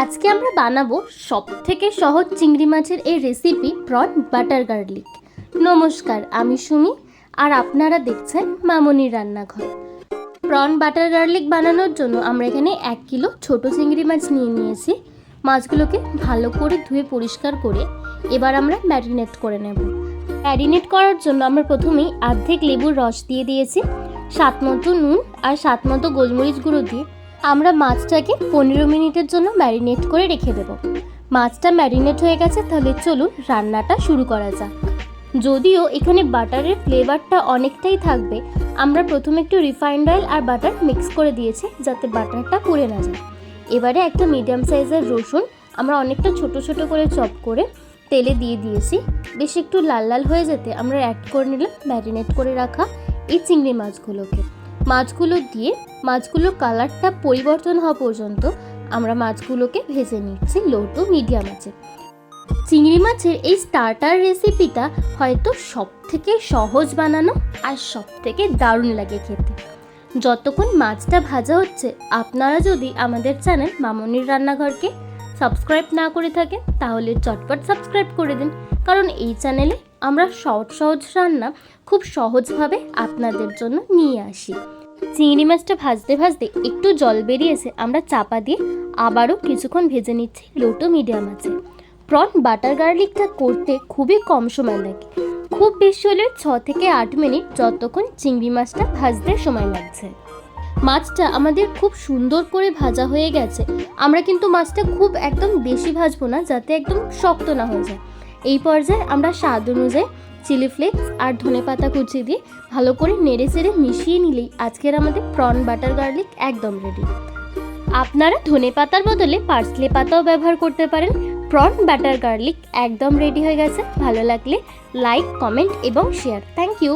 আজকে আমরা বানাবো সব থেকে সহজ চিংড়ি মাছের এই রেসিপি প্রন বাটার গার্লিক নমস্কার, আমি সুমি, আর আপনারা দেখছেন মামনির রান্নাঘর। প্রন বাটার গার্লিক বানানোর জন্য আমরা এখানে এক কিলো ছোট চিংড়ি মাছ নিয়ে নিয়েছি। মাছগুলোকে ভালো করে ধুয়ে পরিষ্কার করে এবার আমরা ম্যারিনেট করে নেব। ম্যারিনেট করার জন্য আমরা প্রথমেই অর্ধেক লেবুর রস দিয়ে দিয়েছি। স্বাদ মতো নুন আর স্বাদ মতো গোলমরিচ গুঁড়ো দিয়ে আমরা মাছটাকে পনেরো মিনিটের জন্য ম্যারিনেট করে রেখে দেব। মাছটা ম্যারিনেট হয়ে গেছে, তাহলে চলুন রান্নাটা শুরু করা যাক। যদিও এখানে বাটারের ফ্লেভারটা অনেকটাই থাকবে, আমরা প্রথমে একটু রিফাইন্ড অয়েল আর বাটার মিক্স করে দিয়েছি যাতে বাটারটা পুড়ে না যায়। এবারে একটা মিডিয়াম সাইজের রসুন আমরা অনেকটা ছোট ছোট করে চপ করে তেলে দিয়ে দিয়েছি। বেশ একটু লাল লাল হয়ে যেতে আমরা অ্যাড করে নিলাম, ম্যারিনেট করে রাখা এই চিংড়ি মাছগুলোকে। মাছগুলো দিয়ে মাছগুলোর কালারটা পরিবর্তন হওয়া পর্যন্ত আমরা মাছগুলোকে ভেজে নিচ্ছি লো টু মিডিয়াম আছে চিংড়ি মাছের এই স্টার্টার রেসিপিটা হয়তো সব থেকে সহজ বানানো আর সব থেকে দারুণ লাগে খেতে। যতক্ষণ মাছটা ভাজা হচ্ছে, আপনারা যদি আমাদের চ্যানেল মামনির রান্নাঘরকে সাবস্ক্রাইব না করে থাকেন, তাহলে চটপট সাবস্ক্রাইব করে দিন। কারণ এই চ্যানেলে আমরা সহজ সহজ রান্না খুব সহজভাবে আপনাদের জন্য নিয়ে আসি। চিংড়ি মাছটা ভাজতে ভাজতে একটু জল বেরিয়েছে, আমরা চাপা দিয়ে আবারও কিছুক্ষণ ভেজে নিচ্ছি লোটো মিডিয়াম আছে। প্রন বাটার গার্লিকটা করতে খুবই কম সময় লাগে। খুব বেশি হলে ছ থেকে আট মিনিট যতক্ষণ চিংড়ি মাছটা ভাজতে সময় লাগছে। মাছটা আমাদের খুব সুন্দর করে ভাজা হয়ে গেছে। আমরা কিন্তু মাছটা খুব একদম বেশি ভাজবো না, যাতে একদম শক্ত না হয়ে যায়। এই পর্যায়ে আমরা স্বাদ অনুযায়ী চিলি ফ্লেক্স আর ধনে পাতা কুচি দিয়ে ভালো করে নেড়ে চেড়ে মিশিয়ে নিলেই আজকের আমাদের প্রন বাটার গার্লিক একদম রেডি আপনারা ধনে পাতার বদলে পার্সলে পাতাও ব্যবহার করতে পারেন। প্রন বাটার গার্লিক একদম রেডি হয়ে গেছে। ভালো লাগলে লাইক, কমেন্ট এবং শেয়ার। Thank you